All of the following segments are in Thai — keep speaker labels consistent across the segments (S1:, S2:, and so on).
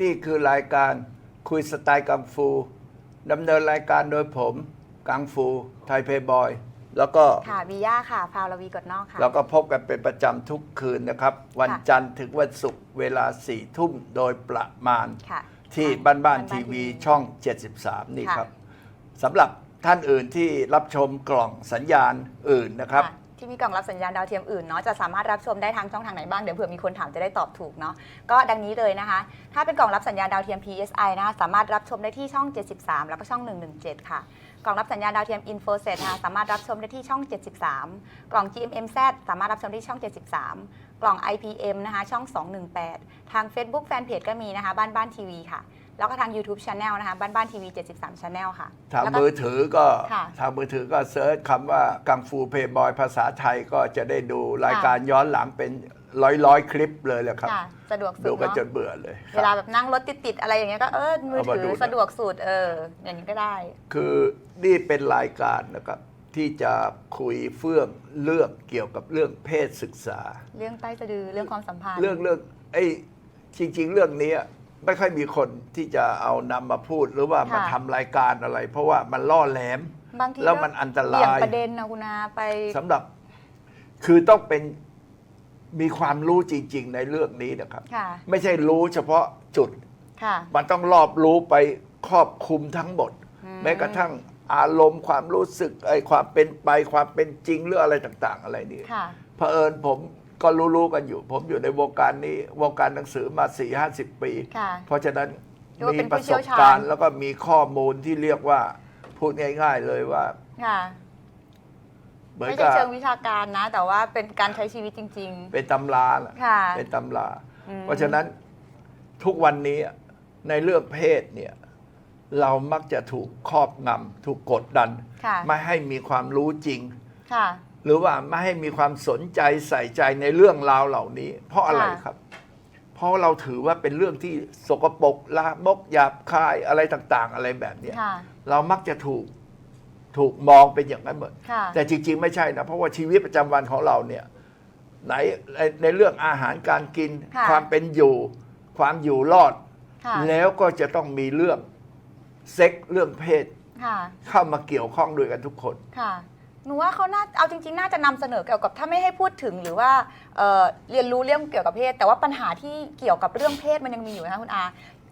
S1: นี่คือรายการคุยสไตล์กังฟูดำเนินรายการโดยผม กังฟู ไทยเพย์บอย แล้วก็
S2: ค่ะบีย่าค่ะ พาวลวีกดนอกค่ะ
S1: เราก็พบกันเป็นประจำทุกคืนนะครับ วัน
S2: ค่ะ
S1: จันทร์ถึงวันศุกร์เวลาสี่ทุ่มโดยประมาณ
S2: ค่ะ
S1: ที่
S2: ค่ะ
S1: บ้านบ้าน
S2: บ้านๆ
S1: ทีวี
S2: ทีวี
S1: ช่อง 73 นี่
S2: ค่ะ
S1: ครับสำหรับท่านอื่นที่รับชมกล่องสัญญาณอื่นนะครับ
S2: ค่ะ ที่มีกล่องรับสัญญาณดาวเทียมอื่นเนาะจะสามารถรับชมได้ทางช่องทางไหนบ้างเดี๋ยวเผื่อมีคนถามจะได้ตอบถูกเนาะก็ดังนี้เลยนะคะ ถ้าเป็นกล่องรับสัญญาณดาวเทียม PSI นะคะสามารถรับชมได้ที่ช่อง 73 แล้วก็ช่อง 117 ค่ะ กล่องรับสัญญาณดาวเทียม Infoset นะคะสามารถรับชมได้ที่ช่อง 73 กล่อง GMMZ สามารถรับชมได้ที่ช่อง 73 กล่อง IPM นะคะช่อง 218 ทาง Facebook Fanpage ก็มีนะคะบ้านบ้านทีวีค่ะ แล้วก็ทาง YouTube Channel นะคะบ้านบ้านทีวี 73 Channel ค่ะ
S1: ทาง
S2: แล้วก็
S1: มือถือก็
S2: ค่ะ
S1: ทางมือถือก็เซิร์ชคำว่ากังฟูเพย์บอยภาษาไทยก็จะได้ดูรายการย้อนหลังเป็นร้อยร้อยๆคลิปเลยแหละครับ
S2: ค่ะสะดวกสุ
S1: ดู
S2: ด
S1: กัน
S2: เนาะ
S1: จนเบื่อเลยค
S2: เว
S1: รับ
S2: ลาแบบนั่งรถติดๆอะไรอย่างเงี้ยก็เออมือ
S1: เอามา
S2: ถื
S1: ดู
S2: อ
S1: นะ
S2: สะดวกสุดเออ อย่างนี้ก็ได้
S1: คือนี่เป็นรายการนะครับ ที่จะคุยเฟื่องเรื่องเกี่ยวกับเรื่องเพศศึกษา
S2: เรื่องใต้สะดือเรื่องความสัมพันธ์
S1: เรื่องเรื่องไอ้จริง ๆ เรื่องนี้ ไม่ค่อยมีคนที่จะเอานำมาพูดหรือว่ามาทำรายการอะไร เพราะว่ามันล่อแหลม
S2: บางที
S1: แล้วมันอันตราย
S2: เบี่ยงประเด็นนะคุณอาไป
S1: สำหรับคือต้องเป็นมีความรู้จริง ๆ ในเรื่องนี้นะครับ
S2: ค่ะ
S1: ไม่ใช่รู้เฉพาะจุด
S2: ค่ะ
S1: มันต้องรอบรู้ไปครอบคลุมทั้งหมด
S2: อืม
S1: แม้กระทั่งอารมณ์ความรู้สึกไอ้ความเป็นไปความเป็นจริงเรื่องอะไรต่าง ๆ อะไรนี่
S2: ค่ะ
S1: เผอิญผม ก็รู้ๆกันอยู่ ผมอยู่ในวงการนี้วงการหนังสือมา4ี่ห้าสิบปี
S2: ค่ะ
S1: เพราะฉะนั้น
S2: เรียกว่า
S1: มี
S2: เป็น
S1: ป
S2: ผู้
S1: ระ
S2: เชี่
S1: ส
S2: ยว
S1: บ
S2: ชาญ
S1: การณ์แล้วก็มีข้อมูลที่เรียกว่าพูดง่าย ๆ เลยว่า
S2: ค่ะ
S1: เหมือน
S2: ไม่
S1: กั
S2: ใช่
S1: บ
S2: เชิงวิชาการนะ แต่ว่าเป็นการใช้ชีวิตจริง
S1: เป็นตำราน่ะ
S2: ค่ะ
S1: เป็นตำรา
S2: อืม
S1: เพราะฉะนั้นทุกวันนี้ในเรื่องเพศเนี่ยเรามักจะถูกครอบงำถูกกดดัน
S2: ๆค่ะ
S1: ไม่ให้มีความรู้จริง
S2: ค่ะ
S1: หรือว่าไม่ให้มีความสนใจใส่ใจในเรื่องราวเหล่านี้ เพราะอะไร
S2: ค่ะ
S1: ครับ เพราะเราถือว่าเป็นเรื่องที่สกปรกลามกหยาบคายอะไรต่างๆ อะไรแบบเนี้ย
S2: ค่ะ
S1: เรามักจะถูกถูกมองเป็นอย่างนั้นหมด
S2: ค่ะ
S1: แต่จริงๆ ไม่ใช่นะ เพราะว่าชีวิตประจำวันของเราเนี่ยไหนในในเรื่องอาหารการกิน
S2: ค่ะ
S1: ความเป็นอยู่ ความอยู่รอด
S2: ค่ะ
S1: แล้วก็จะต้องมีเรื่องเซ็กเรื่องเพศ
S2: ค่ะ
S1: เข้ามาเกี่ยวข้องด้วยกันทุกคน
S2: ค่ะ หนูว่าเขาน่าเอาจริงๆ น่าจะนำเสนอเกี่ยวกับถ้าไม่ให้พูดถึงหรือว่าเอ่อเรียนรู้เรื่องเกี่ยวกับเพศ แต่ว่าปัญหาที่เกี่ยวกับเรื่องเพศมันยังมีอยู่นะคะคุณอา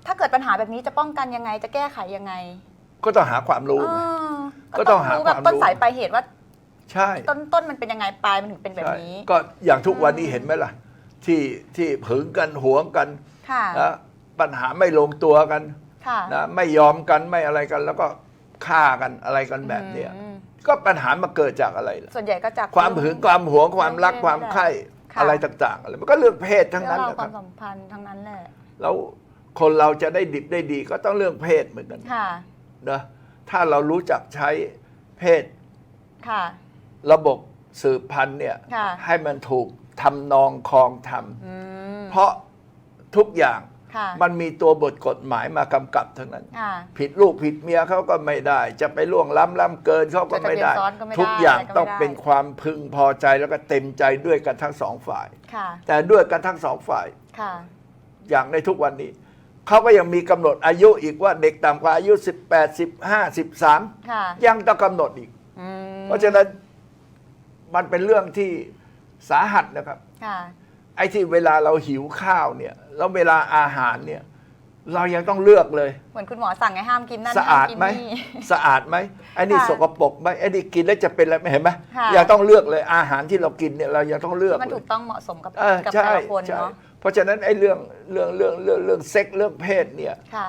S2: ถ้าเกิดปัญหาแบบนี้จะป้องกันยังไงจะแก้ไขยังไง
S1: ก็ต้องหาความรู้
S2: เอ
S1: ไง
S2: อ
S1: ก็ต้องหา
S2: รู้แบบ
S1: ความรู้
S2: ต้นสายปลายเหตุว่า
S1: ใช่
S2: ต้นต้นมันเป็นยังไงปลายมันถึงเป็นแบบ
S1: ใช่
S2: นี้
S1: ก็อย่างทุกวันนี้เห็นไหมล่ะ ที่ที่ผึงกันหวงกัน
S2: ค่ะ
S1: นะปัญหาไม่ลงตัวกัน
S2: ค่ะ
S1: นะไม่ยอมกันไม่อะไรกัน แล้วก็ฆ่ากันอะไรกันแบบเนี้ย
S2: อืม
S1: ก็ปัญหามาเกิดจากอะไรล่ะ
S2: ส่วนใหญ่ก็จาก
S1: ความหึงความหวงความรัก
S2: เรื่องเพศ
S1: ความใคร่
S2: ค่ะ
S1: อะไรต่างๆอะไรมันก็เรื่องเพศทั้ง
S2: เรื่อ
S1: นั้น
S2: งราว
S1: นะ
S2: ค
S1: ควารับ
S2: มสัมพันธ์ทั้งนั้นแหละ
S1: แล้วคนเราจะได้ดิบได้ดีก็ต้องเรื่องเพศเหมือนกัน
S2: ค่ะ
S1: นะถ้าเรารู้จักใช้เพศ
S2: ค่ะ
S1: ระบบสืบพันธุ์เนี่ย
S2: ค่ะ
S1: ให้มันถูกทำนองคลองท
S2: อืมำ
S1: เพราะทุกอย่าง
S2: ค่ะ
S1: มันมีตัวบทกฎหมายมากำกับทั้งนั้น
S2: ค่ะ
S1: ผิดลูกผิดเมียเขาก็ไม่ได้ จะไปล่วงล้ำล้ำเกินเขาก็ไม่ได้
S2: จดทะเบียนซ้อนก็ไม่ได้
S1: ทุกอย่าง
S2: อะไรก็ไม่ได้
S1: ต้องเป็นความพึงพอใจแล้วก็เต็มใจด้วยกันทั้งสองฝ่าย
S2: ค่ะ
S1: แต่ด้วยกันทั้งสองฝ่าย
S2: ค่ะ
S1: อย่างในทุกวันนี้ เขาก็ยังมีกำหนดอายุอีกว่าเด็กต่ำกว่าอายุ 18 15 13
S2: ค่ะ
S1: ยังต้องกำหนดอีก
S2: อืม
S1: เพราะฉะนั้นมันเป็นเรื่องที่สาหัสนะครับ
S2: ค่ะ
S1: ไอ้ที่เวลาเราหิวข้าวเนี่ยแล้วเวลาอาหารเนี่ยเรายังต้องเลือกเลย
S2: เหมือนคุณหมอสั่งให้ห้ามกินนั่น
S1: สะอาด
S2: ห้มกิน
S1: ไหม
S2: นี่
S1: สะอาดไหมไอ้นี่
S2: ค่ะ
S1: สกปรกไหมไอ้นี่กินแล้วจะเป็นอะไรไหมเห็นไหม
S2: ค่ะ
S1: ยังต้องเลือกเลยอาหารที่เรากินเนี่ยเรายังต้องเลือก
S2: มัน
S1: เล
S2: ถู
S1: ย
S2: กต้องเหมาะสมกับ
S1: เออ
S2: กับ
S1: ใช่
S2: แต่ละคน
S1: ใช่
S2: เนาะ
S1: เพราะฉะนั้นไอ้เรื่องเรื่องเรื่องเรื่องเรื่องเซ็กเรื่องเพศเนี่ย
S2: ค่ะ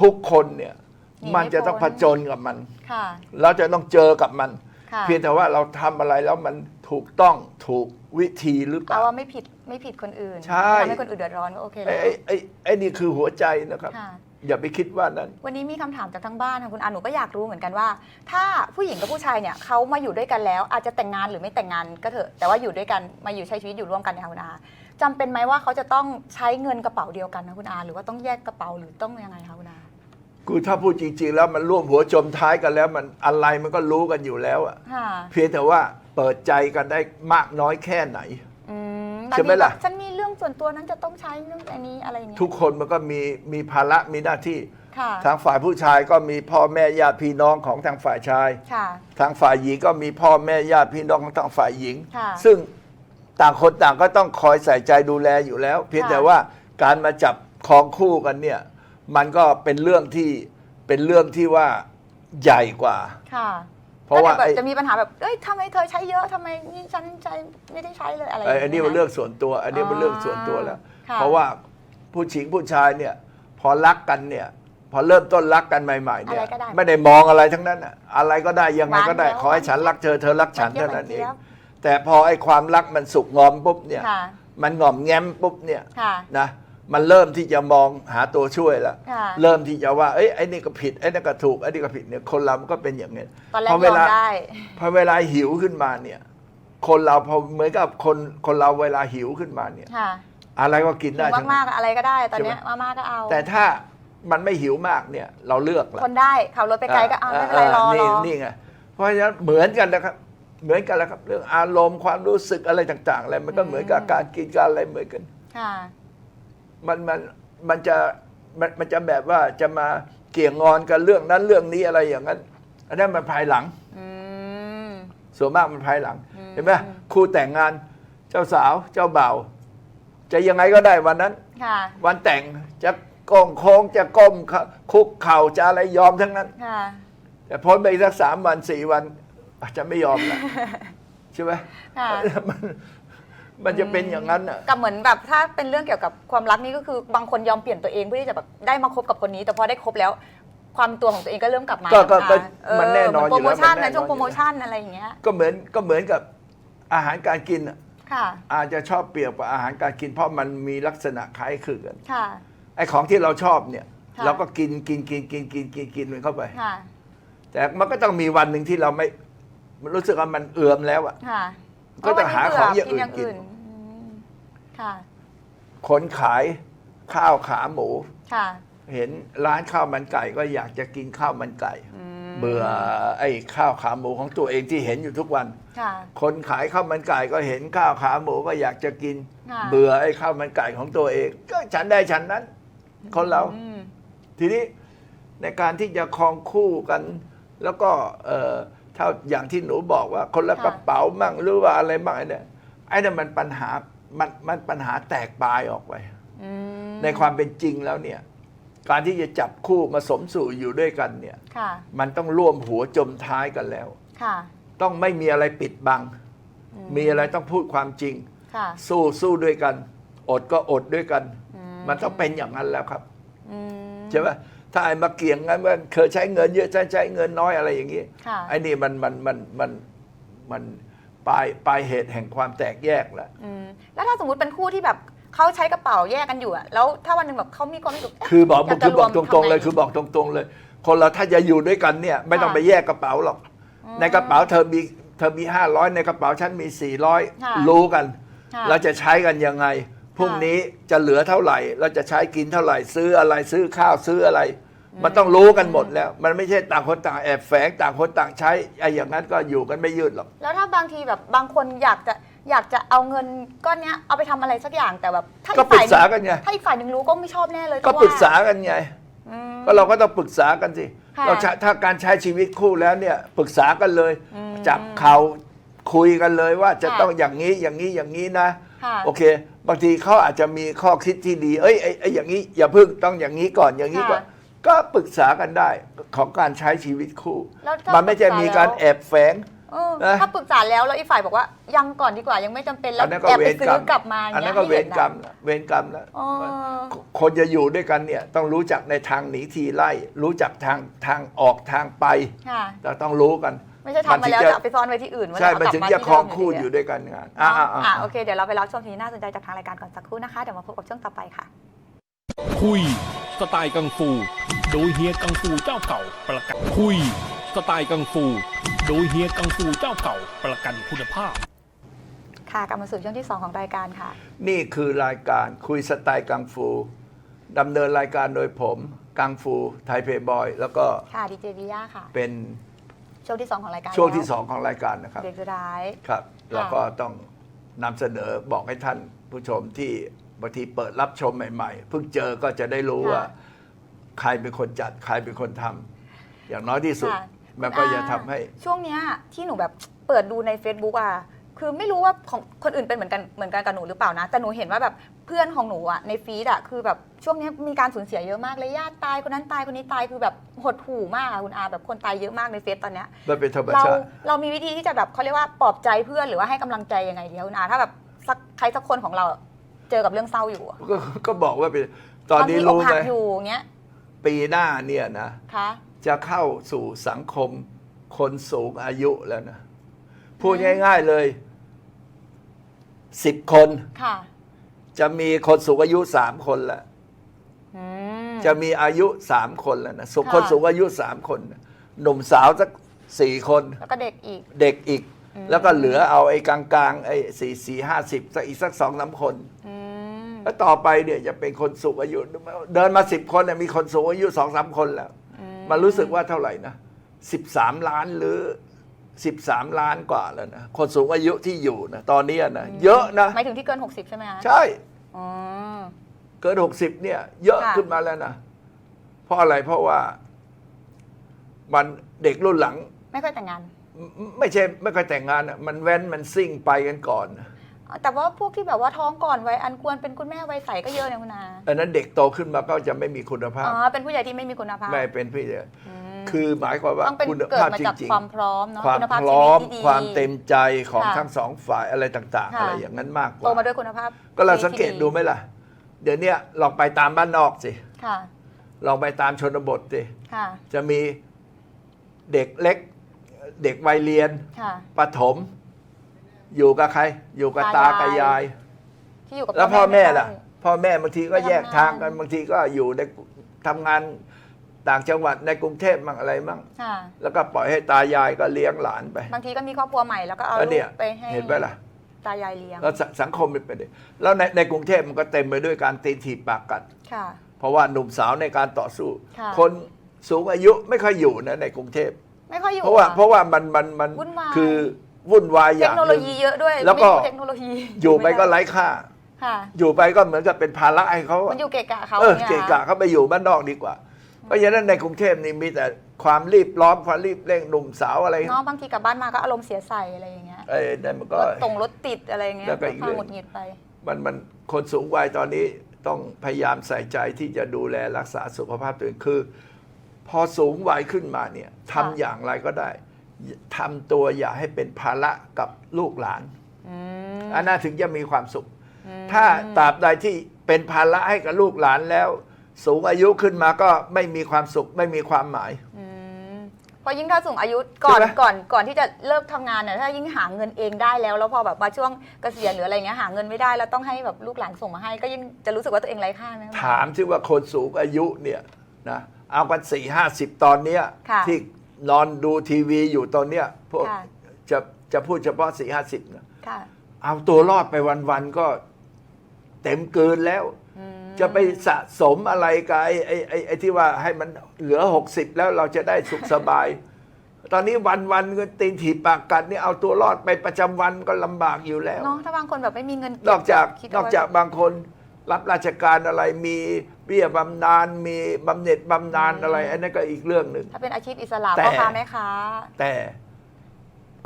S1: ทุกคนเนี่ย
S2: หนีไม่
S1: มันจะต้อง
S2: พ้น
S1: ผจญกับมัน
S2: ค่ะ
S1: เราจะต้องเจอกับมัน
S2: ค่ะ
S1: เพียงแต่ว่าเราทำอะไรแล้วมันถูกต้องถูกวิธีหรือเป
S2: เอา
S1: ล่า
S2: ว่าไม่ผิดไม่ผิดคนอื่น
S1: ใช่
S2: ทำให้คนอื่นเดือดร้อนก็โอเคแล้
S1: ไอ้
S2: ว
S1: ไอ้ไอ้ไอ้นี่คือหัวใจนะครับ
S2: ค่ะ
S1: อย่าไปคิดว่านั้น
S2: วันนี้มีคำถามจากทางบ้านค่ะคุณอาหนูก็อยากรู้เหมือนกันว่า ถ้าผู้หญิงกับผู้ชายเนี่ยเขามาอยู่ด้วยกันแล้ว อาจจะแต่งงานหรือไม่แต่งงานก็เถอะแต่ว่าอยู่ด้วยกันมาอยู่ใช้ชีวิตอยู่ร่วมกันเนี่ยค่ะคุณอาจำเป็นไหมว่าเขาจะต้องใช้เงินกระเป๋าเดียวกันนะคุณอาหรือว่าต้องแยกกระเป๋าหรือต้องยังไงคะคุณอา
S1: กูถ้าพูดจริง ๆ แล้วมันร่วมหัวจมท้ายกันแล้ว มันอะไรมันก็รู้กันอยู่แล้วอะ
S2: ค่ะ
S1: เพียงแต่ว่าเปิดใจกันได้มากน้อยแค่ไหน
S2: อืม
S1: ใช่ไหมล่ะ
S2: บางทีแบบฉันมีเรื่องส่วนตัวนั้นจะต้องใช้เรื่องอันนี้อะไรอย่างเงี้ย
S1: ทุกคนมันก็มีมีภาระมีหน้าที่
S2: ค่ะ
S1: ทางฝ่ายผู้ชายก็มีพ่อแม่ญาติพี่น้องของทางฝ่ายชาย
S2: ค่ะ
S1: ทางฝ่ายหญิงก็มีพ่อแม่ญาติพี่น้องของทางฝ่ายหญิง
S2: ค่ะ
S1: ซึ่งต่างคนต่างก็ต้องคอยใส่ใจดูแลอยู่แล้ว เพียง
S2: ค่ะ
S1: แต่ว่าการมาจับครองคู่กันเนี่ย มันก็เป็นเรื่องที่เป็นเรื่องที่ว่าใหญ่กว่า
S2: ค่ะ
S1: เพราะว่า
S2: ก็
S1: ไอ้
S2: ดี๋ยแบบจะมีปัญหาแบบเอ้ยทำไมเธอใช้เยอะทำไมนี่ฉันใช้ไม่ได้ใช้เลยอะไร
S1: ไอ้อันนี้มัน
S2: ย่าง
S1: เรื่
S2: งี้ย
S1: องส่วนตัว อันนี้มันเรื่องส่วนตัวแล้ว
S2: ค่ะ
S1: เพราะว่าผู้หญิงผู้ชายเนี่ย พอรักกันเนี่ย พอเริ่มต้นรักกันใหม่ ๆ เนี่ย
S2: อะไรก็ได้
S1: ไม่ได้มองอะไรทั้งนั้นอะอะไรก็ได้ยังไงก็ได้
S2: หวานแล้ว
S1: ขอให้ฉันรักเธอเธอรักฉัน
S2: หวานเจี๊ยบ
S1: เท่านั้นเอง
S2: หวานเจี๊ยบ
S1: แต่พอไอ้ความรักมันสุกงอมปุ๊บเนี่ย
S2: ค่ะ
S1: มันงอมแง้มปุ๊บเนี่ย
S2: ค่ะ
S1: นะ มันเริ่มที่จะมองหาตัวช่วยแล้ว
S2: ค่ะ
S1: เริ่มที่จะว่าเอ้ยไอ้นี่ก็ผิดไอ้นี่ก็ถูกไอ้นี่ก็ผิดเนี่ยคนเรามันก็เป็นอย่างเงี้ย
S2: ตอนแรก
S1: พอยเว
S2: อม
S1: ลา
S2: ได้
S1: พอเวลาหิวขึ้นมาเนี่ย คนเราพอเหมือนกับคนคนเราเวลาหิวขึ้นมาเนี่ย
S2: ค่ะ
S1: อะไรก็กินได้
S2: หิว
S1: ทั้ง
S2: มาก
S1: นั้น
S2: ๆอะไรก็ได้ตอนเนี้ย
S1: ใช่ไหม
S2: มาม่าก็เอา
S1: แต่ถ้ามันไม่หิวมากเนี่ย เราเลือกละ
S2: คนได้ขับรถไปไกลก็เอาไม่เป็นไรรอร
S1: นี่
S2: อ
S1: นี่ไง เพราะฉะนั้นเหมือนกันนะครับ เหมือนกันแล้วครับ เรื่องอารมณ์ความรู้สึกอะไรต่างๆอะไรมันก็เหมือนกับการกินการอะไรเหมือนกัน
S2: ค่ะ
S1: มันมันมันจะมันมันจะแบบว่าจะมาเกี่ยงงอนกันเรื่องนั้นเรื่องนี้อะไรอย่างนั้น อันนั้นมันภายหลัง
S2: อืม
S1: ส่วนมากมันภายหลัง
S2: อืม
S1: เห็นไหมคู่แต่งงานเจ้าสาวเจ้าบ่าวจะยังไงก็ได้วันนั้น
S2: ค่ะ
S1: วันแต่งจะก้มโค้งจะก้มคุกเข่าจะอะไรยอมทั้งนั้น
S2: ค่ะ
S1: แต่พ้นไปอีกสักสามวันสี่วันอาจจะไม่ยอมแล้ว ใช่ไหม
S2: ค่ะ
S1: มัน มันจะเป็นอย่างนั้นอะ
S2: กับเหมือนแบบถ้าเป็นเรื่องเกี่ยวกับความรักนี่ก็คือบางคนยอมเปลี่ยนตัวเองเพื่อที่จะแบบได้มาคบกับคนนี้ แต่พอได้คบแล้ว ความตัวของตัวเองก็เริ่มกลับมา
S1: ก็ก็ะก็
S2: เออ
S1: มันแน่นอน
S2: เหมืโปรโมชั่น
S1: อยู่แล้วมันแน่นอน
S2: นะช่วงโปรโมชั่นอะไรอย่างเงี้ย
S1: ก็เหมือนก็เหมือนกับอาหารการกินอะ
S2: ค่ะ
S1: อาจจะชอบเปรียบกับอาหารการกินเพราะมันมีลักษณะคล้ายคลึงกัน
S2: ค่ะ
S1: ไอ้ของที่เราชอบเนี่ย
S2: ค่ะ
S1: เราก็กินกินกินกินกินกินกินมันเข้าไป
S2: ค่ะ
S1: แต่มันก็ต้องมีวันหนึ่งที่เราไม่มันรู้สึกว่ามันเอื่อมแล้วอะ
S2: ค่ะ
S1: ก็ต้องหาของอย่างอื่นกิน
S2: อืมค่ะ
S1: คนขายข้าวขาหมู
S2: ค่ะ
S1: เห็นร้านข้าวมันไก่ก็อยากจะกินข้าวมันไก่
S2: อืม
S1: เบื่อไอ้ข้าวขาหมูของตัวเองที่เห็นอยู่ทุกวัน
S2: ค่ะ
S1: คนขายข้าวมันไก่ก็เห็นข้าวขาหมูก็อยากจะกิน
S2: ค่ะ
S1: เบื่อไอ้ข้าวมันไก่ของตัวเอง ก็ฉันได้ฉันนั้น คนเรา
S2: อืม
S1: ทีนี้ในการที่จะครองคู่กัน แล้วก็เอ่อ ถ้าอย่างที่หนูบอกว่าคนละ
S2: ค่ะ
S1: กระเป๋ามั่งหรือว่าอะไรบ้างไอ้เนี่ยไอ้นั่นมันปัญหามันมันปัญหาแตกปลายออกไป
S2: อืม
S1: ในความเป็นจริงแล้วเนี่ย การที่จะจับคู่มาสมสู่อยู่ด้วยกันเนี่ย
S2: ค่ะ
S1: มันต้องร่วมหัวจมท้ายกันแล้ว
S2: ค่ะ
S1: ต้องไม่มีอะไรปิดบัง มีอะไรต้องพูดความจริง
S2: ค่ะ
S1: สู้สู้ด้วยกัน อดก็อดด้วยกัน
S2: อื
S1: มันต้องเป็นอย่างนั้นแล้วครับ
S2: อืม
S1: ใช่ไหม ถ้าไอ้มาเกี่ยงกันว่าเคยใช้เงินเยอะใช้ใช้เงินน้อยอะไรอย่างนี้
S2: ค่ะ
S1: ไอ้นี่มันมันมันมันมันปลายปลายเหตุแห่งความแตกแยกแล้ว
S2: อืมแล้วถ้าสมมติเป็นคู่ที่แบบเขาใช้กระเป๋าแยกกันอยู่อะแล้วถ้าวันหนึ่งแบบเขามีความรู้สึกเะ
S1: คือบอก
S2: ยา
S1: คือบอก
S2: จะ
S1: ต
S2: วม
S1: รงๆเลย
S2: ทำไคื
S1: อบอกตรงๆเลย คนเราถ้าจะอยู่ด้วยกันเนี่ย ไม่ต้อง
S2: ค่ะ
S1: ไปแยกกระเป๋าหรอกในกระเป๋าเธอมีเธอมีห้าร้อยในกระเป๋าฉันมีสี่ร้อย
S2: ค่ะ
S1: รู้กัน
S2: ค่ะ
S1: เราจะใช้กันยังไง พรุ่งนี้จะเหลือเท่าไหร่ เราจะใช้กินเท่าไหร่ ซื้ออะไรซื้อข้าวซื้ออะไร มันต้องรู้กันหมดแล้ว มันไม่ใช่ต่างคนต่างแอบแฝงต่างคนต่างใช้ไอ้อย่างนั้นก็อยู่กันไม่ยืดหรอก
S2: แล้วถ้าบางทีแบบบางคนอยากจะอยากจะเอาเงินก้อนเนี้ยเอาไปทำอะไรสักอย่างแต่แบบถ้า
S1: ก็
S2: อี
S1: ปรึก
S2: ฝ่ายห
S1: ษา
S2: นึ่ง
S1: กันไง
S2: ถ้าอีกฝ่ายหนึ่งรู้ก็ไม่ชอบแน่เลย
S1: ก็
S2: เพระ
S1: ปรึกษา
S2: ว่
S1: กันไง
S2: อืม
S1: ก็เราก็ต้องปรึกษากันสิ
S2: ค่ะ
S1: เราใช้ถ้าการใช้ชีวิตคู่แล้วเนี่ยปรึกษากันเลย
S2: อืม
S1: จับเขาคุยกันเลยว่าจะ
S2: ค่ะ
S1: ต้องอย่างนี้อย่างนี้อย่างนี้นะ
S2: ค่ะ
S1: โอเค บางทีเขาอาจจะมีข้อคิดที่ดี เอ้ยไอ้ไอ้อย่างนี้อย่าพึ่งต้องอย่างนี้ก่อนอย่างนี้ก่อน
S2: ค่ะ
S1: ก็ปรึกษากันได้ของการใช้ชีวิตคู่
S2: แล้วถ้า
S1: มันไม่ใช่
S2: ปรึกษา
S1: มีการ
S2: แล้ว
S1: แอบแฝง
S2: เออ
S1: นะ
S2: ถ้าปรึกษาแล้วแล้วอีกฝ่ายบอกว่ายังก่อนดีกว่ายังไม่จำเป็นแล้ว
S1: อันนั้นก็
S2: แอบ
S1: เว
S2: ไป
S1: ร
S2: ซื้
S1: กรร
S2: อ
S1: ม
S2: กลับมา
S1: อันนั้น
S2: เย
S1: ก็เว
S2: ให้
S1: ร
S2: ห็ะ
S1: กรรมละเวรกรรมแล้ว
S2: อ๋อ
S1: คนจะอยู่ด้วยกันเนี่ยต้องรู้จักในทางหนีทีไล่ รู้จักทางทางออกทางไป
S2: ค่ะ
S1: แต่ต้องรู้กัน
S2: ไม่ใช่ทำมาแล้ว
S1: มันถึงจะ
S2: จะเอาไปซ่อนไว้ที่อื่น
S1: ใช่
S2: ว่า
S1: มัน
S2: จะ
S1: ถึง
S2: เากลั
S1: จะ
S2: บ
S1: ครอง
S2: ที่เดิม
S1: คู่
S2: ดี
S1: อยู่ด้วยกันงาน
S2: อ๋
S1: อ่า
S2: อ
S1: อ่า
S2: อะโอเค เดี๋ยวเราไปรับชมทีนี้น่าสนใจจากทางรายการก่อนสักครู่นะคะ เดี๋ยวมาพบกับช่วงต่อไปค่ะ
S3: คุย สไตล์กังฟู โดยเฮียกังฟูเจ้าเก่าประกันคุย สไตล์กังฟู โดยเฮียกังฟูเจ้าเก่าประกันคุณภาพ
S2: ค่ะกลับมาสู่ช่วงที่ 2 ของรายการค่ะ
S1: นี่คือรายการคุยสไตล์กังฟูดำเนินรายการโดยผม กังฟูไทยเพย์บอย แล้วก็
S2: ค่ะดีเจวิยาค่ะ
S1: เป็น
S2: ช่วงที่ 2 ของรายการ
S1: ช่วงที่
S2: แล้
S1: สองของรายการนะครับ
S2: เด็กสุดท้าย
S1: ครับแล้วก็ต้องนำเสนอบอกให้ท่านผู้ชมที่บางทีเปิดรับชมใหม่ๆเพิ่งเจอก็จะได้รู้
S2: ค่ะ
S1: ว่า ใครเป็นคนจัดใครเป็นคนทำอย่างน้อยที่สุด
S2: ค่ะ
S1: มันก็จะทำให้
S2: ช่วงเนี้ยที่หนูแบบเปิดดูใน Facebook อะคือไม่รู้ว่าของคนอื่นเป็นเหมือนกันเหมือนกันกับหนูหรือเปล่านะ แต่หนูเห็นว่าแบบ เพื่อนของหนูอะในฟีดอะคือแบบช่วงเนี้ยมีการสูญเสียเยอะมากเลยญาติตายคนนั้นตายคนนี้ตายคือแบบหดหู่มากอะคุณอาแบบคนตายเยอะมากในเฟซตอนเนี้ย
S1: มันเป็นธรรม
S2: เรา
S1: ชาติ
S2: เรามีวิธีที่จะแบบเขาเรียกว่าปลอบใจเพื่อนหรือว่าให้กำลังใจยังไงดีคะคุณอาถ้าแบบสักใครสักคนของเราเจอกับเรื่องเศร้าอยู่อะ
S1: ก็ก็บอกว่าเป็นตอนนี้
S2: บางที
S1: รู้
S2: อกหั
S1: ไหม
S2: กอยู่อย่างเงี้ย
S1: ปีหน้าเนี่ยนะ
S2: คะ
S1: จะเข้าสู่สังคมคนสูงอายุแล้วนะ พูดง่าย ๆเลยสิบคน
S2: ค่ะ
S1: จะมีคนสูงอายุสามคนแล้ว
S2: อืม
S1: จะมีอายุสามคนแล้วนะสุ
S2: ค่ะ
S1: คนสูงอายุสามคนนะหนุ่มสาวสักสี่คน
S2: แล้วก็เด็กอีก
S1: เด็กอีก
S2: อืม
S1: แล้วก็เหลือเอาไอ้กลางๆไอ้สี่สี่ห้าสิบสักอีกสักสองสามคน
S2: อืม
S1: แล้วต่อไปเนี่ยจะเป็นคนสูงอายุ เดินมาสิบคนเนี่ยมีคนสูงอายุสองสามคนแล้ว
S2: อื
S1: มันรู้สึกว่าเท่าไหร่นะสิบสามล้านหรือสิบสามล้านกว่าแล้วนะ คนสูงอายุที่อยู่นะตอนนี้นะเยอะนะ
S2: หมายถึงที่เกิน 60 ใช่ไหมคะ
S1: ใช่
S2: อ๋อ
S1: เกินหกสิบเนี่ย เยอะ
S2: ค่ะ
S1: ขึ้นมาแล้วนะ เพราะอะไรเพราะว่า มันเด็กรุ่นหลัง
S2: ไม่ค่อยแต่งงาน
S1: ไม่ไม่ใช่ไม่ค่อยแต่งงานอะมันแว้นมันซิ่งไปกันก่อน
S2: แต่ว่าพวกที่แบบว่าท้องก่อนวัยอันควรเป็นคุณแม่วัยใสก็เยอะเนี่ยคุณอา
S1: อันนั้นเด็กโตขึ้นมาก็จะไม่มีคุณภาพ
S2: อ๋อเป็นผู้ใหญ่ที่ไม่มีคุณภาพ
S1: ไม่เป็นพี่เลย
S2: ม
S1: คือหมายความว่า
S2: ต้องเป็น
S1: คุณ
S2: เกิด
S1: ภาพ
S2: มา
S1: จ
S2: จาก
S1: ริง
S2: ความพร้อมเนาะ
S1: ๆความ
S2: คุณภาพ
S1: พ
S2: ชี
S1: ร้อ
S2: วิต
S1: ม
S2: ที่ดี
S1: ความเต็มใจของ
S2: ค่ะ
S1: ทั้งสองฝ่ายอะไรต่างๆ
S2: ค่ะ
S1: อะไรอย่างนั้นมากก
S2: โต
S1: ว่า
S2: มาด้วยคุณภาพ
S1: ก็เรา
S2: ชีวิต
S1: สังเกต
S2: ที่
S1: ดูไหมล่ะ เดี๋ยวเนี้ยลองไปตามบ้านนอกสิ
S2: ค่ะ
S1: ลองไปตามชนบทสิ
S2: ค่ะ
S1: จะมีเด็กเล็ก เด็กวัยเรียน
S2: ค่ะ
S1: ประถม อยู่กับใคร อยู่กับตา
S2: ตายาย
S1: กับยาย
S2: ที่อยู่กับ
S1: แล้วพ่อแม่ล่ะ
S2: ไได้
S1: พ่อแม่บางทีก็
S2: ไปทำ
S1: แยกทางกัน
S2: งาน
S1: บางทีก็อยู่ในทำงาน ต่างจังหวัดในกรุงเทพมั่งอะไรมั่ง
S2: ค่ะ
S1: แล้วก็ปล่อยให้ตายายก็เลี้ยงหลานไป
S2: บางทีก็มีครอบครัวใหม่แล้วก็เอา
S1: แล้ว
S2: ลู
S1: เนี่ย
S2: กไปให้
S1: เห็นไหมล่ะ
S2: ตายายเลี้ยง
S1: แล้วสสังคมเป็นไปได้แล้วในในกรุงเทพมันก็เต็มไปด้วยการตีถีบปากกัด
S2: ค่ะ
S1: เพราะว่าหนุ่มสาวในการต่อสู้
S2: ค่ะ
S1: คนสูงอายุไม่ค่อยอยู่นะในกรุงเทพ
S2: ไม่ค่อยอยู่
S1: เพราะว่า
S2: อ
S1: เพราะว่ามันมันมัน
S2: วุ่นวาย
S1: คือวุ่นวายอ
S2: เทค
S1: ย่าง
S2: โน
S1: ห
S2: โล
S1: นึ่ง
S2: ยีเยอะด้วย
S1: แล้วก็
S2: ไม่รู้เทคโนโลยี
S1: อยู่ไปก็
S2: ม่ด้
S1: ไร้ค่า
S2: ค่ะ
S1: อยู่ไปก็เหมือนกับเป็นภาระให้เขาอะ
S2: มันอยู่เกะกะเขา
S1: เออ
S2: นี่ย
S1: เกะกะเขาไปอยู่บ้านนอกดีกว่า เพราะฉะนั้นในกรุงเทพนี่มีแต่ความรีบร้อนความรีบเร่งหนุ่มสาวอะไร
S2: เนาะบางทีกลับบ้านมาก็อารมณ์เสียใส่อะไรอย่างเงี้ย
S1: ไอ้นั่นมันก็
S2: รถตรงรถติดอะไรอย่างเงี้ย
S1: แล้วก็อีก
S2: ความ
S1: เรื่อง
S2: หงุดหงิดไป
S1: มันมันคนสูงวัยตอนนี้ต้องพยายามใส่ใจที่จะดูแลรักษาสุขภาพตัวเองคือ พอสูงวัยขึ้นมาเนี่ยทำ
S2: ค่ะ
S1: อย่างไรก็ได้ทำตัวอย่าให้เป็นภาระกับลูกหลาน
S2: อืม
S1: อันน่าถึงจะมีความสุข
S2: อืม
S1: ถ้าตราบใดที่เป็นภาระให้กับลูกหลานแล้ว สูงอายุขึ้นมาก็ไม่มีความสุขไม่มีความหมาย
S2: อืมเพราะยิ่งถ้าสูงอายุก่อน
S1: ใช่ไหม
S2: ก่อนก่อนที่จะเลิกทำงานเนี่ยถ้ายิ่งหาเงินเองได้แล้ว แล้วพอแบบมาช่วงเกษียณหรืออะไรเงี้ยหาเงินไม่ได้แล้วต้องให้แบบลูกหลานส่งมาให้ ก็ยิ่งจะรู้สึกว่าตัวเองไร้ค่าไหม
S1: ถามที่ว่าคนสูงอายุเนี่ยนะเอากันสี่ห้าสิบตอนเนี้ย
S2: ค่ะ
S1: ที่นอนดูทีวีอยู่ตอนเนี้ยพวก
S2: ค่ะ
S1: จะจะพูดเฉพาะสี่ห้าสิบนะ
S2: ค่ะ
S1: เอาตัวรอดไปวันๆก็เต็มเกินแล้ว
S2: อืม
S1: จะไปสะสมอะไรกับไอ้ไอ้ไอ้ไอ้ที่ว่าให้มันเหลือหกสิบแล้วเราจะได้สุขสบาย ตอนนี้วันๆก็ตีนถีบปากกัดนี่เอาตัวรอดไปประจำวันก็ลำบากอยู่แล้ว
S2: เนาะถ้าบางคนแบบไม่มีเงินเบ
S1: นอกจาก
S2: คิด
S1: น
S2: เไว้
S1: อกจากบางคนรับราชการอะไรมีเบี้ยบำนาญมีบำเหน็จบำนาญอะไร อันนั้นก็อีกเรื่องหนึ่ง
S2: ถ้าเป็นอาชีพอิสระ
S1: แต่
S2: พ่อค้าแม่ค้า
S1: แต่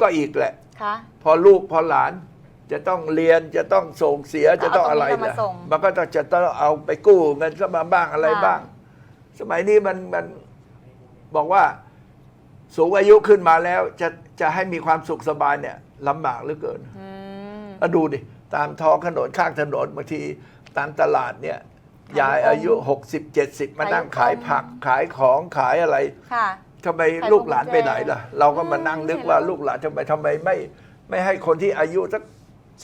S1: ก็อีกแหละ
S2: คะ
S1: พอลูกพอหลาน จะต้องเรียนจะต้องส่งเสียจะต้องอะไร
S2: เอาตรงนี้
S1: ล่ะ
S2: มาส่ง
S1: มันก็จะจะต้องเอาไปกู้เงินเข้ามาบ้างอะไร
S2: ค่ะ
S1: บ้าง สมัยนี้มันมันบอกว่าสูงอายุขึ้นมาแล้ว จะจะให้มีความสุขสบายเนี่ยลำบากเหลือเกิน
S2: อืม
S1: แล้วดูดิ ตามท้องถนนข้างถนนบางที ตามตลาดเนี่ย
S2: ขาย
S1: ยาย
S2: ลูกอม
S1: อายุ60 70มานั่ง
S2: ขาย
S1: ขาย
S2: ลูกอม
S1: ผักขายของขายอะไร
S2: ค่ะ
S1: ทำไม
S2: ขาย
S1: ลูกหลาน
S2: พวงกุญแจ
S1: ไปไหนล่ะ เราก็มานั่งนึกว่า
S2: อืม
S1: ลูกหลานทำไมทำไมไม่ ไม่ให้คนที่อายุสัก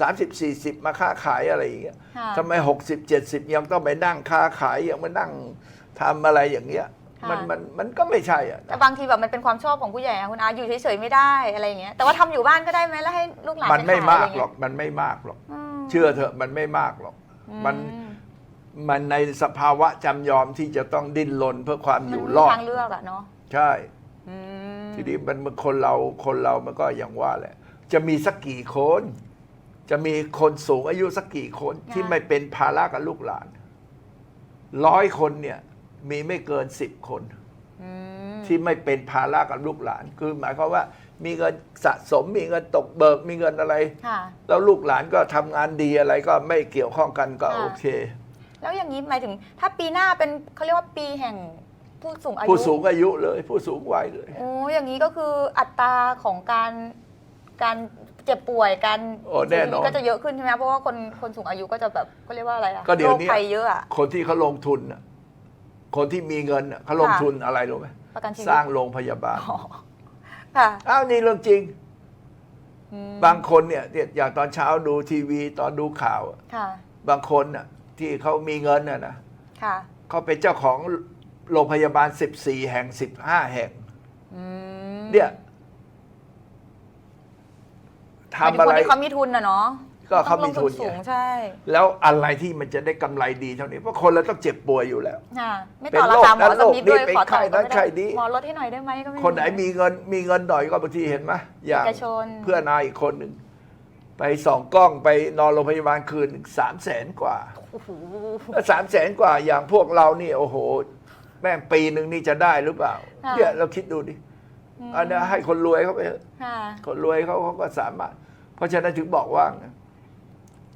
S1: สามสิบสี่สิบมาค้าขายอะไรอย่างเงี้ย
S2: ค่ะ
S1: ทำไมหกสิบเจ็ดสิบยังต้องไปนั่งค้าขายยังมานั่งทำอะไรอย่างเงี้ย
S2: ค่ะ
S1: มันมันมันก็ไม่ใช่อะ
S2: แต่บางทีแบบมันเป็นความชอบของผู้ใหญ่อะคุณอาอยู่เฉยๆไม่ได้อะไรอย่างเงี้ยแต่ว่าทำอยู่บ้านก็ได้ไหมแล้วให้ลูกหลาน
S1: มันไม่
S2: ปขย
S1: มากะ
S2: ร
S1: หร
S2: เงี้
S1: อยกมันไม่มากหรอก
S2: ม
S1: เชื่อเถอะมันไม่มากหรอก มัน
S2: อื
S1: มันในสภาวะจำยอมที่จะต้องดิ้นรนเพื่อความอ
S2: มัน
S1: ยู่
S2: มี
S1: รอด
S2: ทางเลือกอะเนาะ
S1: ใช่
S2: อืม
S1: ทีนี้มันมันคนเราคนเรามันก็อย่างว่าแหละ จะมีสักกี่คน จะมีคนสูงอายุสักกี่คนที่ไม่เป็นภาระกับลูกหลานร้อยคนเนี่ยมีไม่เกินสิบคน
S2: อืม
S1: ที่ไม่เป็นภาระกับลูกหลาน คือหมายความว่า มีเงินสะสมมีเงินตกเบิกมีเงินอะไร
S2: ค่ะ
S1: แล้วลูกหลานก็ทำงานดีอะไรก็ไม่เกี่ยวข้องกันก็
S2: ค่ะ
S1: โอเค
S2: แล้วอย่างนี้หมายถึง ถ้าปีหน้าเป็นเขาเรียกว่าปีแห่งผู้สูงอายุ
S1: ผู้สูงอายุเลย ผู้สูงวัยเลย
S2: โอ้อย่างนี้ก็คืออัตราของการ การเจ็บป่วยการ
S1: โอ้แน่นอน
S2: ก็จะเยอะขึ้นใช่ไหมเพราะว่าคนคนสูงอายุก็จะแบบเขาเรียกว่าอะไรอะ
S1: ก็เดี๋ยวนี้
S2: โรคภัยเยอะอะ
S1: คนที่เขาลงทุนน่ะคนที่มีเงินน่ะเขาลง
S2: ค่ะ
S1: ทุนอะไรรู้ไหม
S2: ประกันชีวิต
S1: สร้างโรงพยาบาล
S2: อ๋อค่ะ
S1: อ้าวนี่เรื่องจริง
S2: อืม
S1: บางคนเนี่ยเนี่ยอย่างตอนเช้าดูทีวีตอนดูข่าวอะ
S2: ค่ะ
S1: บางคนน่ะที่เขามีเงินน่ะนะ
S2: ค่ะ
S1: เขาเป็นเจ้าของโรงพยาบาล 14 แห่ง 15 แห่ง
S2: อืม
S1: เนี่ย
S2: หมายถึง
S1: ทำอะไร
S2: คนที่เขามีทุนนะเนาะ
S1: ก็เขามีทุน
S2: ต้องลงสูง
S1: ไง
S2: ใช่
S1: แล้วอะไรที่มันจะได้กำไรดีเท่านี้ เพราะคนเราต้องเจ็บป่วยอยู่แล้ว
S2: ค่ะไม่
S1: เป็น
S2: ต่อราคาหมอ
S1: โรคนั้น
S2: สักนิดด้วย
S1: โรคนี้
S2: ขอต่อ
S1: เป็นไข้
S2: ก็
S1: นั้น
S2: ไม่
S1: ไข้
S2: ได้
S1: นี้
S2: หมอลดให้หน่อยได้ไหมก็ไม่
S1: คนไหนมีเงินมีเงินหน่อยก็บางทีเห็นไหมอย่าง
S2: เอกชน
S1: เพื่อนนายอีกคนหนึ่ง ไปส่องกล้องไปนอนโรงพยาบาลคืนสามแสนกว่า
S2: โอ้โห
S1: แล้วสามแสนกว่าอย่างพวกเรานี่ โอ้โห แม่งปีหนึ่งนี่จะได้หรือเปล่า
S2: ค่ะ
S1: เนี่ยเราคิดดูดิ
S2: ม
S1: อันนี้ให้คนรวยเขาไปเถอะ
S2: ค่ะ
S1: คนรวยเขาเขาก็สามารถ เพราะฉะนั้นถึงบอกว่า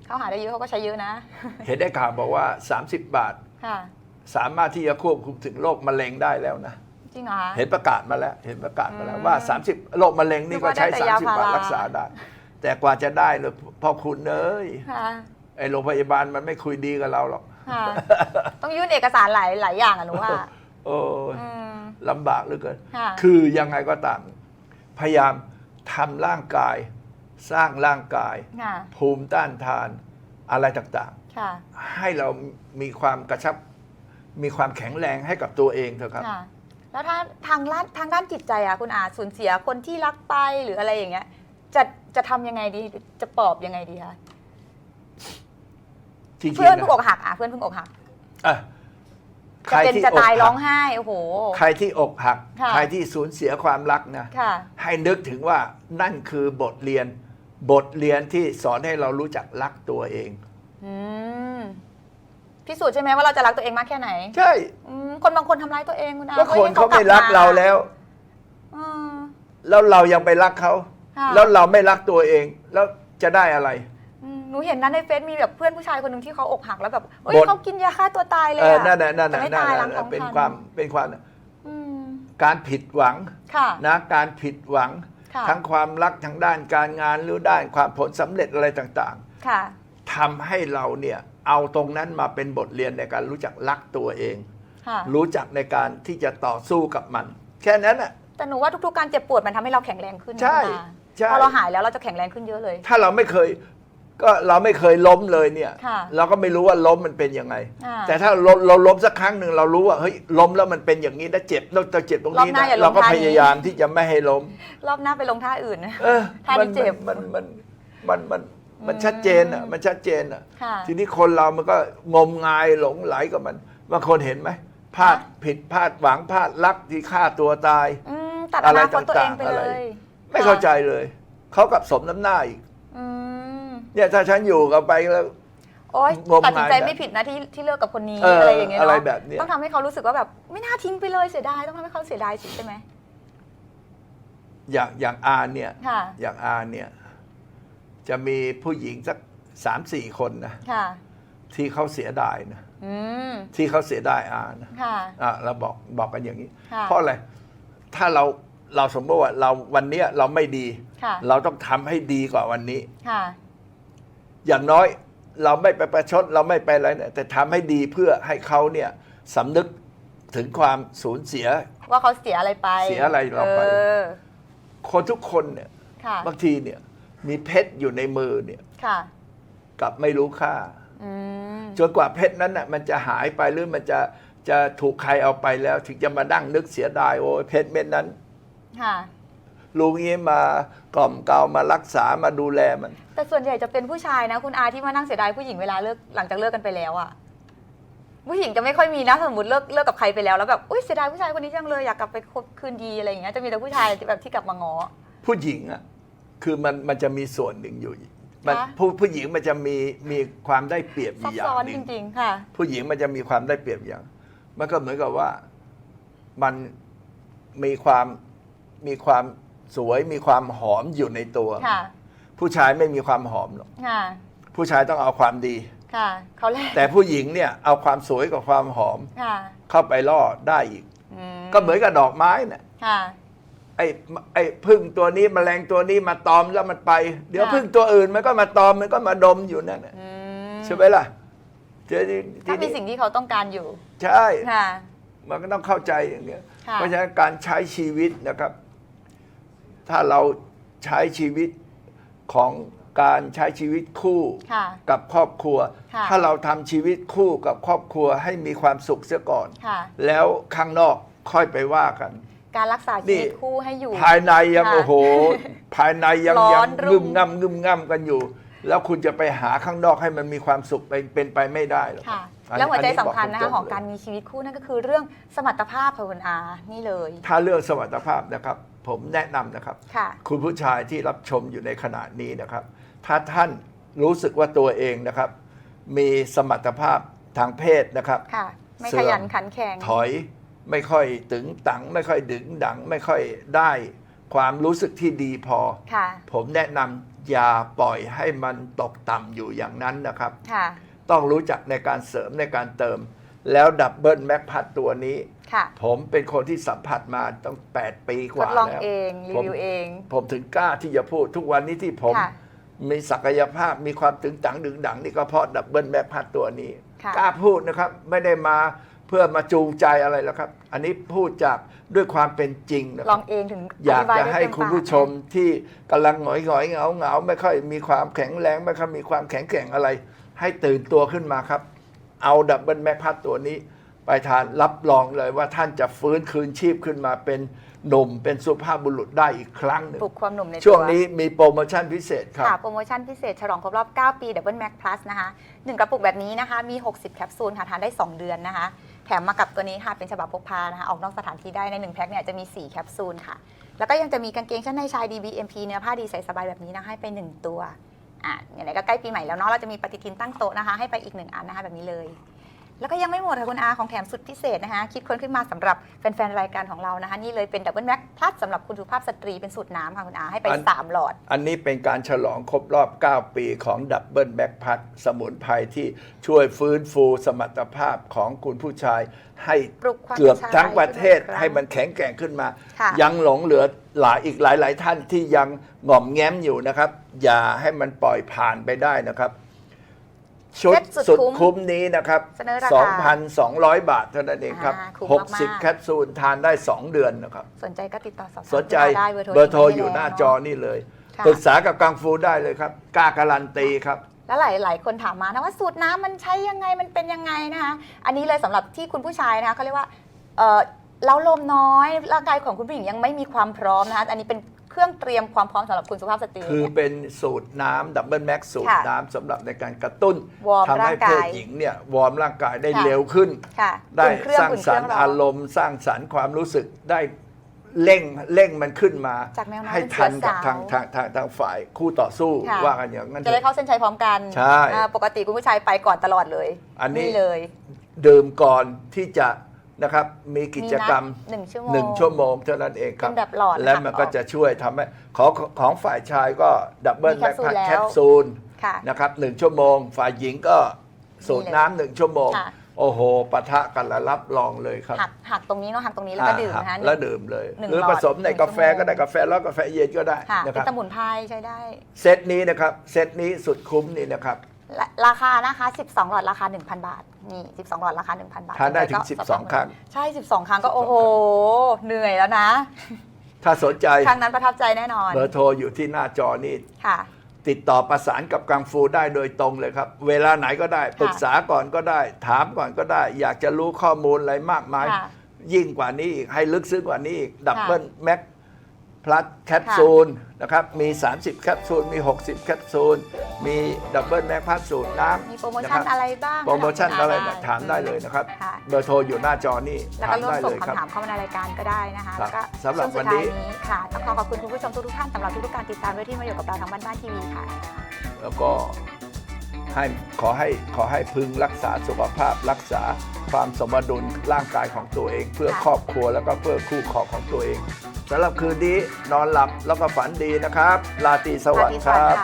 S2: เขาหาได้เยอะเขาก็ใช้เยอะนะ
S1: เห็นได้ข่าวบอกว่า 30 บาท
S2: ค่ะ
S1: สามารถที่จะควบคุมถึงโรคมะเร็งได้แล้วนะ
S2: จริงเหรอคะ
S1: เห็นประกาศมาแล้ว เห็นประกาศมาแล้ว
S2: อืม
S1: ว่า 30โรคมะเร็งนี่ก็ใช้
S2: นึกว่าได้แต่ยา
S1: 30บาท
S2: พารา
S1: รักษาได้ แต่กว่าจะได้เลยพ่อคุณเอ้ย
S2: ค่ะ
S1: ไอ้โรงพยาบาลมันไม่คุยดีกับเราหรอก
S2: ค่ะ ต้องยื่นเอกสารหลายหลายอย่างอะหนูว่า
S1: โอ้ย
S2: อืม
S1: ลำบากเหลือเกิน
S2: ค่ะ
S1: คือยังไงก็ตาม พยายามทำร่างกาย สร้างร่างกาย
S2: ค่ะ
S1: ภูมิต้านทานอะไรต่าง
S2: ค่ะ
S1: ๆ ให้เรามีความกระชับ มีความแข็งแรงให้กับตัวเองเถอะครับ
S2: ค่ะ แล้วถ้าทางด้านทางด้านจิตใจอะคุณอาสูญเสียคนที่รักไปหรืออะไรอย่างเงี้ย จะจะทำยังไงดีจะปลอบยังไงดีคะ
S1: จริงๆ
S2: เพื่อนเพิ่งอ
S1: นะ
S2: กหักอะเพื่อนเพิ่งอกหัก
S1: อะ
S2: จะเป็นจะตาย
S1: กหัก
S2: ร้องไห้โอ้โห
S1: ใครที่อกหัก
S2: ค่ะ
S1: ใครที่สูญเสียความรักนะ
S2: ค่ะ
S1: ให้นึกถึงว่านั่นคือบทเรียน บทเรียนที่สอนให้เรารู้จักรักตัวเอง
S2: อืมพิสูจน์ใช่ไหมว่าเราจะรักตัวเองมากแค่ไหน
S1: ใช่
S2: อืมคนบางคนทำร้ายตัวเองคุณอา
S1: ก็คน
S2: พื่อให้
S1: เขาไม่รักเราแล้ว
S2: อืม
S1: แล้วเรายังไปรักเขา
S2: ค่ะ
S1: แล้วเราไม่รักตัวเอง แล้วจะได้อะไร
S2: อืม หนูเห็นนะในเฟซมีแบบเพื่อนผู้ชายคนหนึ่งที่เขาอกหักแล้วแบบเอ้ย
S1: บท
S2: เขากินยาฆ่าตัวตายเลย
S1: เออ
S2: อะ
S1: นั่นน่ะนั่น
S2: แต่
S1: น่ะ
S2: ไม่
S1: นั่น
S2: ตายหลั
S1: น่ะ
S2: งท้อง
S1: เป็น
S2: คัน
S1: ความเป็นความ
S2: อืม
S1: การผิดหวัง
S2: ค่ะ
S1: นะการผิดหวัง
S2: ค่ะ
S1: ทั้งความรักทางด้านการงานหรือด้านความผลสำเร็จอะไรต่าง
S2: ค่ะ
S1: ๆทำให้เราเนี่ยเอาตรงนั้นมาเป็นบทเรียนในการรู้จักรักตัวเอง
S2: ค่ะ
S1: รู้จักในการที่จะต่อสู้กับมัน แค่นั้นน่ะ
S2: แต่หนูว่าทุกๆการเจ็บปวดมันทำให้เราแข็งแรงขึ้นนะ
S1: ใช่
S2: คุณอา
S1: ใช่
S2: พอเราหายแล้วเราจะแข็งแรงขึ้นเยอะเลย
S1: ถ้าเราไม่เคย ก็เราไม่เคยล้มเลยเนี่ย
S2: ค่ะ
S1: เราก็ไม่รู้ว่าล้มมันเป็นยังไง
S2: อ่า
S1: แต่ถ้าเราเราล้มสักครั้งหนึ่งเรารู้ว่าเฮ้ยล้มแล้วมันเป็นอย่างนี้นะเจ็บเราจะเจ็บตรงนี้
S2: รอบหน้า
S1: นะ
S2: อย่าล้ม
S1: เราก็
S2: ท่า
S1: พ
S2: นี้
S1: ยายามที่จะไม่ให้ล้ม
S2: รอบหน้าไปลงท่าอื่นนะ
S1: เออ
S2: ท่า
S1: มั
S2: นี้เจ็บ
S1: มันมันมันมันมันชัดเจนอะมันชัดเจนอะ
S2: ค่ะ
S1: ทีนี้คนเรามันก็งมงายหลงไหลกับมันบางคนเห็นไหมพลาดผิดพลาดหวังพลาดรักที่ฆ่าตัวตาย
S2: อืมตัด
S1: อะ
S2: อ
S1: ไร
S2: นาคตตัวเองไป
S1: ต่างๆ
S2: เล
S1: อะไร
S2: ย
S1: ไม่เข้าใจเลย เขากับสมน้ำหน้าอีก
S2: อืม
S1: เนี่ยถ้าฉันอยู่กับไปแล้ว
S2: โอ๊ย
S1: งมงาย
S2: ตัดสินใจ
S1: แบบ
S2: ไม่ผิดนะที่ที่เลิกกับคนนี้
S1: เอออ
S2: อะไรอย่างเงี้ย
S1: อะไร
S2: เนาะ
S1: แบบเนี้ย
S2: ต้องทำให้เขารู้สึกว่าแบบไม่น่าทิ้งไปเลยเสียดายต้องทำให้เขาเสียดายสิใช่ไหม
S1: อย่างอย่างอาเนี่ย
S2: ค่ะ
S1: อย่างอาเนี่ย จะมีผู้หญิงสักสามสี่คนนะ
S2: ค่ะ
S1: ที่เขาเสียดายนะ
S2: อืม
S1: ที่เขาเสียดายอานะ
S2: ค่ะ
S1: อะเราบอกบอกกันอย่างนี้
S2: ค่ะ
S1: เพราะอะไรถ้าเราเราสมมติว่าเราวันเนี้ยเราไม่ดี
S2: ค่ะ
S1: เราต้องทำให้ดีกว่าวันนี้
S2: ค่ะ
S1: อย่างน้อยเราไม่ไปประชดเราไม่ไปอะไรเนี่ยแต่ทำให้ดีเพื่อให้เขาเนี่ยสำนึกถึงความสูญเสีย
S2: ว่าเขาเสียอะไรไป
S1: เสียอะไรเราไป
S2: ออ
S1: คนทุกคนเนี่ย
S2: ค่ะ
S1: บางทีเนี่ยมีเพชรอยู่ในมือเนี่ย
S2: ค่ะ
S1: กลับไม่รู้ค่า
S2: อืม
S1: จนกว่าเพชรนั้นน่ะมันจะหายไปหรือมันจะจะถูกใครเอาไปแล้ว ถึงจะมานั่งนึกเสียดายโอ้ยเพชรเม็ดนั้น
S2: ค่ะ
S1: ลุงนี้มากล่อมเกลามารักษามาดูแลมัน
S2: แต่ส่วนใหญ่จะเป็นผู้ชายนะ คุณอาที่มานั่งเสียดายผู้หญิงเวลาเลิกหลังจากเลิกกันไปแล้วอะผู้หญิงจะไม่ค่อยมีนะสมมติเลิกเลิกกับใครไปแล้วแล้วแบบอุ้ยเสียดายผู้ชายคนนี้จังเลยอยากกลับไปคบคืนดีอะไรอย่างเงี้ยจะมีแต่ผู้ชายที่แบบที่กลับมาง้อ
S1: ผู้หญิงอะคือมันมันจะมีส่วนหนึ่งอยู่มัน
S2: คะ
S1: ผู้ผู้หญิงมันจะมีมีความได้เปรียบอ
S2: ซับ
S1: ยู่อย่า
S2: ซ้
S1: ง
S2: อน
S1: หนึ่
S2: จ
S1: ง
S2: ริง ๆ ค่ะ
S1: ผู้หญิงมันจะมีความได้เปรียบอย่าง มันก็เหมือนกับว่ามันมีความมีความ สวยมีความหอมอยู่ในตัว
S2: ค่ะ
S1: ผู้ชายไม่มีความหอมหรอก
S2: ค่ะ
S1: ผู้ชายต้องเอาความดี
S2: ค่ะ เขาแลก
S1: แต่ผู้หญิงเนี่ยเอาความสวยกับความหอม
S2: ค่ะ
S1: เข้าไปล่อได้อีก
S2: อืม
S1: ก็เหมือนกับดอกไม้น่ะ
S2: ค่ะ
S1: ไอ้ไอ้พึ่งตัวนี้แมลงตัวนี้มาตอมแล้วมันไป เดี๋ยว
S2: ค่ะ
S1: พึ่งตัวอื่นมันก็มาตอมมันก็มาดมอยู่นั่นน่ะ
S2: อืม
S1: ใช่ไหมล่ะทีนี้ที
S2: ถ้ามี
S1: นี้
S2: สิ่งที่เขาต้องการอยู่
S1: ใช่
S2: ค่ะ
S1: มันก็ต้องเข้าใจอย่างเงี้ย
S2: ค่ะ
S1: เพราะฉะนั้นการใช้ชีวิตนะครับ ถ้าเราใช้ชีวิตของการใช้ชีวิตคู่
S2: ค่ะ
S1: กับครอบครัว
S2: ค่ะ
S1: ถ้าเราทำชีวิตคู่กับครอบครัวให้มีความสุขเสียก่อน
S2: ค่ะ
S1: แล้วข้างนอกค่อยไปว่ากัน
S2: การรักษาชี
S1: นี่
S2: วิตคู่ให้อยู่
S1: ภายในยัง
S2: ค่ะ
S1: โอ้โห ภายในยัง
S2: ร้
S1: ยั
S2: องนรุ่
S1: งึ
S2: ม
S1: มง่ำงึมง่ำกันอยู่ แล้วคุณจะไปหาข้างนอกให้มันมีความสุขไปเป็นไปไม่ได้หรอก
S2: ค่ะ
S1: อัน
S2: แล้วหัวใจ
S1: อั
S2: สำคัญนะคะ
S1: บ
S2: ของ
S1: ตๆ
S2: การ
S1: เลย
S2: มีชีวิตคู่นั่นก็คือเรื่องสมรรถภาพค่ะคุณอานี่เลย
S1: ถ้าเรื่องสมรรถภาพนะครับ ผมแนะนำนะครับ
S2: ค่ะ
S1: คุณผู้ชายที่รับชมอยู่ในขณะนี้นะครับ ถ้าท่านรู้สึกว่าตัวเองนะครับ มีสมรรถภาพทางเพศนะครับ
S2: ค่ะ ไม่
S1: เสื่
S2: ข
S1: อม
S2: ยันขันแข็ง
S1: ถอยไม่ค่อยตึงตัง ไม่ค่อยดึงดัง ไม่ค่อยได้ ความรู้สึกที่ดีพอ
S2: ค่ะ
S1: ผมแนะนำอย่าปล่อยให้มันตกต่ำอยู่อย่างนั้นนะครับ
S2: ค่ะ
S1: ต้องรู้จักในการเสริมในการเติม แล้วดับเบิลแม็กพัดตัวนี้
S2: ค่ะ
S1: ผมเป็นคนที่สัมผัสมาตั้ง8 ปีก
S2: ท
S1: ว่า
S2: ดลอง
S1: แล้ว
S2: เองรี
S1: ผม
S2: วิวเอง
S1: ผมถึงกล้าที่จะพูดทุกวันนี้ที่ผม
S2: ค่ะ
S1: มีศักยภาพมีความตึงตังดึงดังนี่ก็เพราะดับเบิลแม็กพัดตัวนี้
S2: ค่ะ
S1: กล้าพูดนะครับไม่ได้มาเพื่อมาจูงใจอะไรแล้วครับ อันนี้พูดจากด้วยความเป็นจริงนะค
S2: ล
S1: รั
S2: อบ งเองถึง
S1: อยาก
S2: ธิบ
S1: จะ
S2: ได้
S1: ให้
S2: เต็ม
S1: คุณ
S2: ปาก
S1: ผู้ชมที่กำลังหงอยหงอยๆเหงาเหงาๆไม่ค่อยมีความแข็งแรงไม่ค่อยมีความแข็งแกร่งอะไร ให้ตื่นตัวขึ้นมาครับ เอาดับเบิลแม็กพัดตัวนี้ ไปทานรับรองเลยว่าท่านจะฟื้นคืนชีพขึ้นมาเป็นหนุ่มเป็นสุภาพบุรุษได้อีกครั้งหนึ่ง
S2: ปลุกความหนุ่มในตัว
S1: ช่วงนี้มีโปรโมชั่นพิเศษครับ
S2: ค่ะโปรโมชั่นพิเศษฉลองครบรอบ 9 ปี Double Max Plus นะคะหนึ่งกระปุกแบบนี้นะคะมี 60 แคปซูลค่ะทานได้ 2 เดือนนะคะ แถมมากับตัวนี้ค่ะเป็นฉบับพกพานะคะออกนอกสถานที่ได้ใน 1 แพ็คเนี่ยจะมี 4 แคปซูลค่ะ แล้วก็ยังจะมีกางเกงชั้นในชาย DBMP เนื้อผ้าดีใส่สบายแบบนี้นะคะให้ไป 1 ตัวอะอย่างไรก็ใกล้ปีใหม่แล้วเนาะเราจะมีปฏิทินตั้งโต๊ะนะคะให้ไปอีก1อันนะคะแบบนี้เลย แล้วก็ยังไม่หมดค่ะคุณอาของแถมสุดพิเศษนะคะ คิดค้นขึ้นมาสำหรับแฟนๆ รายการของเรานะคะ นี่เลยเป็น Double Max Plus สำหรับคุณสุภาพสตรีเป็นสูตรน้ำค่ะคุณอาให้ไป
S1: อัน
S2: สามหลอด
S1: อันนี้เป็นการฉลองครบรอบ 9 ปีของดับเบิลแบ็กพัดสมุนไพรที่ช่วยฟื้นฟูสมรรถภาพของคุณผู้ชาย ให้
S2: ปลุกความ
S1: เกือบ
S2: ชาย
S1: ทั้งประเทศ
S2: ขึ้นมาอีกครั้ง
S1: ให้มันแข็งแกร่งขึ้นมา
S2: ค่ะ
S1: ยังหลงเหลือหลายอีกหลายๆท่านที่ยังหง่อมแง้มอยู่นะครับ อย่าให้มันปล่อยผ่านไปได้นะครับ ชุด
S2: เซ็ตสุ
S1: สุ
S2: ด
S1: ด
S2: คุ้ม
S1: คุ้มนี้นะครับ
S2: เสนอราคา
S1: 2,200 บาทเท่านั้นเองครับ
S2: อ่าคุ้มมากๆ
S1: 60 แคปซูลทานได้ 2 เดือนนะครับ
S2: สนใจก็ติดต่อสอบถาม
S1: สนใจ
S2: ได้
S1: เบ
S2: เบ
S1: อ
S2: อ
S1: ร์
S2: ร์
S1: โท
S2: โท
S1: ร
S2: ร
S1: อยู่หน้าจอนี่เลย
S2: ค่ะ
S1: ปรึกษากับกังฟูได้เลยครับกล้าการันตีครับ
S2: แล้วหลายหลายคนถามมานะว่าสูตรน้ำมันใช้ยังไงมันเป็นยังไงนะคะอันนี้เลยสำหรับที่คุณผู้ชายนะคะเขาเรียกว่าเออเล้าลมน้อยร่างกายของคุณผู้หญิงยังไม่มีความพร้อมนะคะอันนี้เป็น เครื่องเตรียมความพร้อมสำหรับคุณสุภาพสตรี
S1: คือ
S2: เนี่ย
S1: เป็นสูตรน้ำดับเบิลแม็กสูตร
S2: ค่ะ
S1: น้ำสำหรับในการกระตุ้น
S2: วอร์ม
S1: ทำให้
S2: ร่างกาย
S1: เพศหญิงเนี่ยวอร์มร่างกายได้
S2: ค่ะ
S1: เร็วขึ้น
S2: ค่ะ
S1: ได้
S2: อุ่นเครื่อง
S1: สร้าง
S2: อุ่นเค
S1: สร
S2: รื่
S1: ร
S2: อง
S1: ค์
S2: ร้อ
S1: อานรมณ์ สร้างสรรค์ความรู้สึกได้เร่งเร่งมันขึ้นมา
S2: จากแมวน้อย
S1: ให้
S2: เป็น
S1: ทัน
S2: เชื้อ
S1: กับ
S2: สาว
S1: ทางทางทางทางฝ่ายคู่ต่อสู้
S2: ค่ะ
S1: ว่ากันอย่างนั้นเถ
S2: จะได้
S1: อะ
S2: เข้าเส้นชัยพร้อมกัน
S1: ใช่
S2: อ่าปกติคุณผู้ชายไปก่อนตลอดเลย
S1: อันนี้
S2: เลย
S1: ดื่มก่อนที่จะ นะครับ มีกิจกรรม
S2: มีนัดหนึ่งชั่วโมง
S1: หนึ่งชั่วโมงเท่านั้นเองครับ
S2: เป็นแบบหลอด
S1: และมัน
S2: หักออก
S1: ก็จะช่วยทำให้ของของฝ่ายชายก็ดับเบิล
S2: มี
S1: แบ็ค
S2: แคปซูล
S1: แค
S2: แล้ว
S1: ปซูล
S2: ค่ะ
S1: นะครับหนึ่งชั่วโมง ฝ่ายหญิงก็สูตรน้ำหนึ่งชั่วโมง
S2: ค่ะ
S1: โอ้โหปะทะกันแล้วรับรองเลยครับ
S2: หักหักตรงนี้เนาะหักตรงนี้แล้วก็ดื่ม
S1: อ่า
S2: นะคะ
S1: แล้วดื่มเลย
S2: หนึ่ง
S1: หรือ
S2: หลอด
S1: ผสมใน
S2: หนึ่ง
S1: กาแฟ
S2: ชั่วโมง
S1: ก็ได้กาแฟแล้วกาแฟเย็นก็ได้
S2: ค่ะ
S1: นะ
S2: เป็
S1: คนรับ
S2: สมุนไพรใช้ได้
S1: เซตนี้นะครับ เซตนี้สุดคุ้มนี่นะครับ
S2: และ ราคานะคะ 12 หลอดราคา 1,000 บาท นี่ 12 หลอดราคา 1,000 บาท
S1: ทานได้ถึง
S2: ก็สอบถาม
S1: 12 ครั้ง
S2: ใช่ 12 ครั้งก็โอ้โห เหนื่อยแล้วนะ
S1: ถ้าสนใจ
S2: ครั้งนั้นประทับใจแน่นอน
S1: เบอร์โทรอยู่ที่หน้าจอนี่
S2: ค่ะ
S1: ติดต่อประสานกับกังฟูได้โดยตรงเลยครับ เวลาไหนก็ได้ ปรึกษาก่อนก็ได้ ถามก่อนก็ได้ อยากจะรู้ข้อมูลอะไรมากมาย
S2: ค่ะ
S1: ยิ่งกว่านี้อีกให้ลึกซึ้งกว่านี้อีกดับเบิลแม็ก พลัสแคป
S2: ค่ะ
S1: ซูลนะครับมี 30 แคปซูล มี 60 แคปซูล มีดับเบิลแม็กพลัสสูตรน้ำ
S2: มีโปรโมชั่น
S1: คบ
S2: อะไรบ้าง
S1: โปรโมชั่นอะไร
S2: ด้
S1: ถามได้เลยนะครับ
S2: ค่ะ
S1: เบอร์โทรอยู่หน้าจอนี่
S2: แล้ว
S1: ถา
S2: ก็
S1: ม
S2: ร่วม
S1: ได้
S2: ส่
S1: เล
S2: ง
S1: ยครับ
S2: คำถามเข้ามาในรายการก็ได้นะคะ
S1: ครับ
S2: แล้วก็
S1: สำหรับ
S2: ช่วงสุด
S1: วันนี้
S2: ท้ายนี้ค่ะต้องขอขอบคุณคุณผู้ชมทุกๆท่านสำหรับทุกๆการติดตามด้วยที่มาอยู่กับเราทางบ้านบ้านทีวีค่ะ
S1: แล้วก็ให้ขอให้ขอให้พึงรักษาสุขภาพรักษาความสมดุลร่างกายของตัวเอง เพื่อ
S2: ค่ะ
S1: ครอบครัวแล้วก็เพื่อคู่ครองของตัวเอง สำหรับคืนนี้นอนหลับแล้วก็ฝันดีนะครับลาตีสวัสดีครับ